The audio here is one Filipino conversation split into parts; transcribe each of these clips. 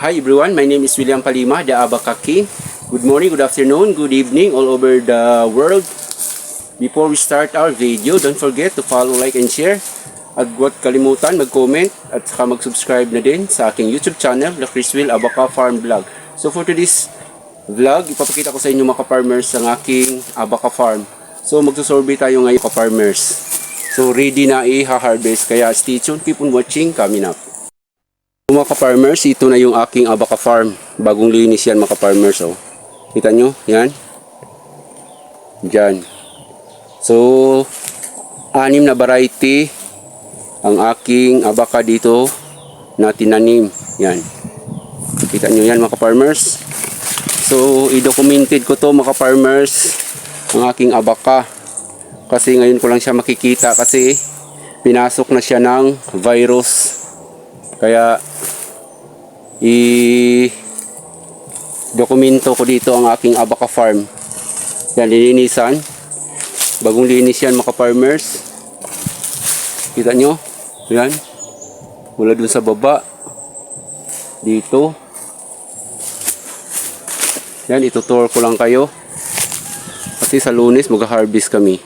Hi everyone, my name is William Palima, the Abakaki. Good morning, good afternoon, good evening all over the world. Before we start our video, don't forget to follow, like, and share. At huwag kalimutan mag-comment at saka mag-subscribe na din sa aking YouTube channel, The Chriswell Abaka Farm Vlog. So for today's vlog, ipapakita ko sa inyo mga ka-farmers ang aking Abaka Farm. So magsusurvey tayo ngayon ka-farmers. So ready na i-harvest, kaya stay tuned, keep on watching, coming up. So, mga ka-farmers, ito na yung aking Abaka Farm. Bagong linis yan mga ka-farmers. Oh. Kita nyo? Yan. Diyan. So, anim na variety ang aking abaka dito na tinanim. Yan. Kita nyo yan mga ka-farmers. So, i-documented ko to mga ka-farmers ang aking abaka. Kasi ngayon ko lang siya makikita kasi pinasok na siya ng virus. Kaya i dokumento ko dito ang aking abaka farm. Yan, lininisan. Bagong linis yan mga farmers. Kita nyo? Yan. Mula dun sa baba. Dito. Yan, itutour ko lang kayo. Kasi sa lunes mag-harvest kami.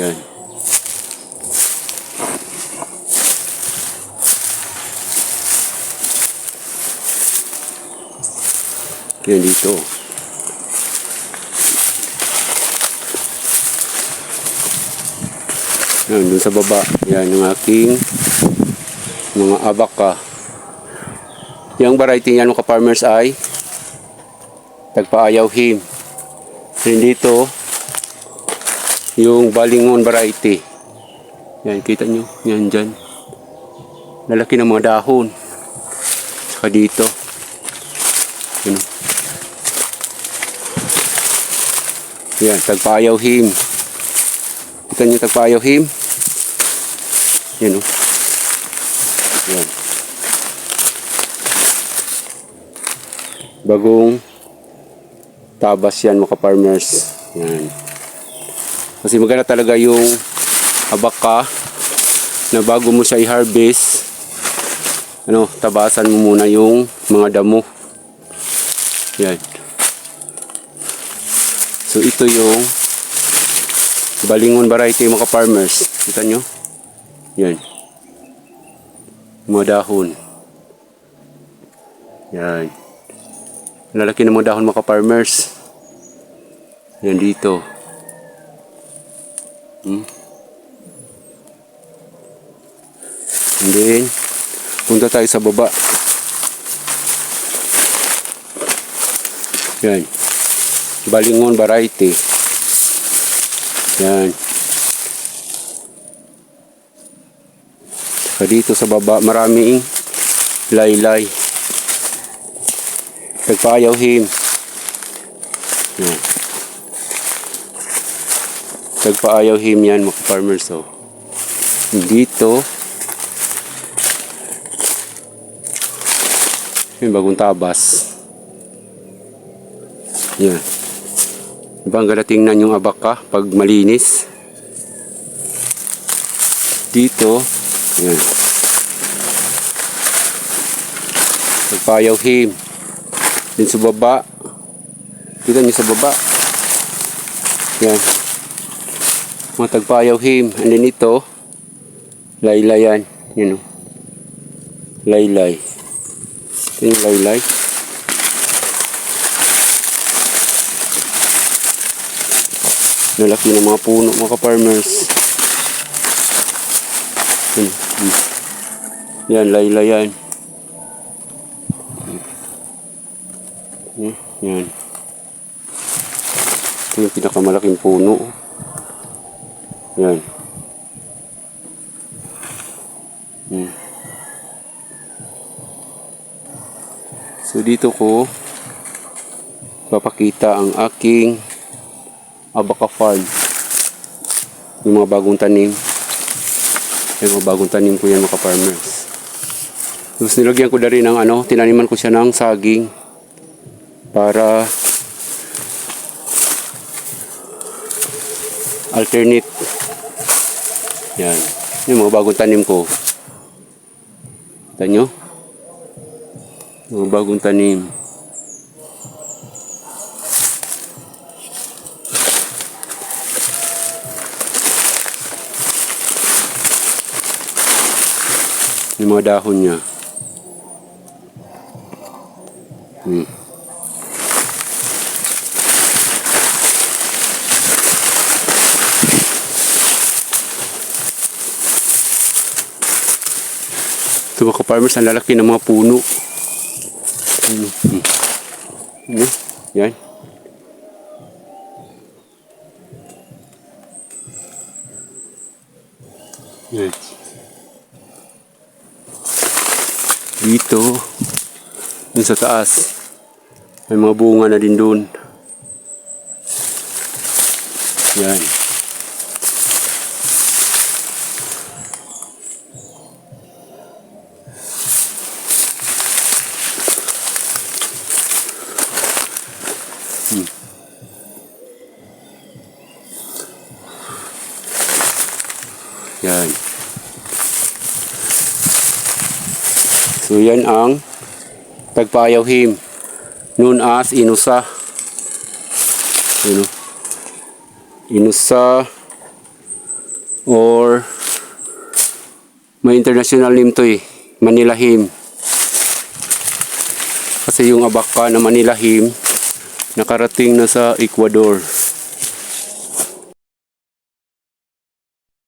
Yan. Yan dito. Yan, dun sa baba. Yan, yung aking mga abaka. Yung variety yan mga farmers ay tagpaayaw him. Yan dito, yung balingon variety. Yan, kita nyo. Yan dyan. Lalaki ng mga dahon. Saka dito. Yan. Oh. Yan, tagpaayaw him. Kita nyo tagpaayaw him. Yan o. Yan. Bagong tabas yan mga farmers. Yan. Kasi maganda talaga yung abaka na bago mo siya i-harvest ano, tabasan mo muna yung mga damo. Yan. So ito yung balingon variety mga farmers. Kita nyo? Yan. Mga dahon. Yan. Lalaki ng mga dahon mga farmers. Yan dito. Hmm? And then, punta tayo sa baba. Yan. Balingon variety. Yan. Saka dito sa baba, maraming laylay. Tagpaayaw him. Yan. Tagpaayaw him yan mga farmers. So, dito, yung bagong tabas. Yan. Diba ang ganda tingnan yung abaka pag malinis. Dito, yan. Nagpayaw him. Din sa baba. Kita niyo sa baba. Yan. Mga tagpayaw him. And then ito, laylay yan. Yan o. Laylay. Ito yung laylay. Lalaki ng mga puno mga farmers. Yan. Hmm. Yan, layla yan. Hmm, Yan. Ito yung pinakamalaking puno. Yan. Hmm. So dito ko papakita ang aking Abaka Farm. Yung mga bagong tanim. Yung mga bagong tanim ko yan mga farmers. Tapos nilagyan ko na rin ng ano, tinaniman ko siya ng saging para alternate. Yan. Yung mga bagong tanim ko. Kita nyo? Mga bagong tanim. Yung mga dahon niya. Hmm. Ito mga farmers, ang lalaki ng mga puno. Hmm. Hmm. Yan. Yan. Dun sa taas, may mga bunga na din dun. Yan. Yan. So yan ang tagpayaw him known as inusa. Ano? Inusa or may international name to eh. Manila him. Kasi yung abaka na Manila him nakarating na sa Ecuador.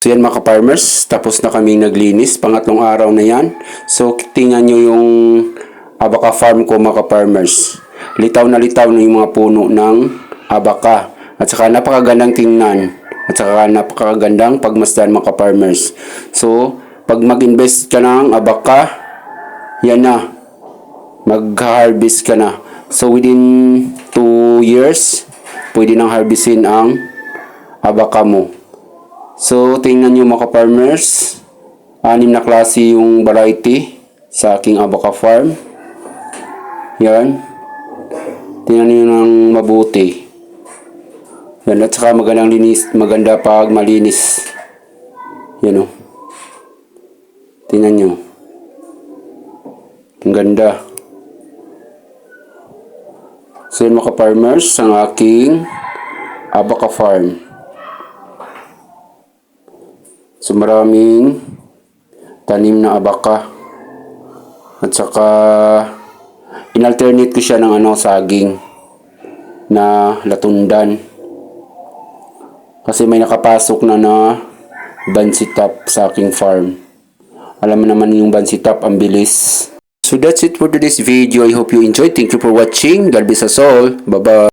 So yan mga farmers tapos na kaming naglinis, pangatlong araw na yan. So tingnan nyo yung abaka farm ko mga farmers Litaw na litaw na yung mga puno ng abaka. At saka napakagandang tingnan. At saka napakagandang pagmasdan mga farmers So pag mag-invest ka ng abaka, yan na. Mag-harvest ka na. So within 2 years, pwede nang harvestin ang abaka mo. So, tingnan nyo mga farmers Anim na klase yung variety sa aking abaka farm. Yan. Tingnan nyo ng mabuti. Yan. At saka magandang linis. Maganda pag malinis. Yan o. Tingnan nyo. Ang ganda. So yan mga farmers ang aking abaka farm. So maraming tanim na abaka. At saka inalternate ko siya ng ano saging na latundan. Kasi may nakapasok na na bansitap sa aking farm. Alam mo naman yung bansitap ang bilis. So that's it for today's video. I hope you enjoyed. Thank you for watching. God bless us all. Bye-bye.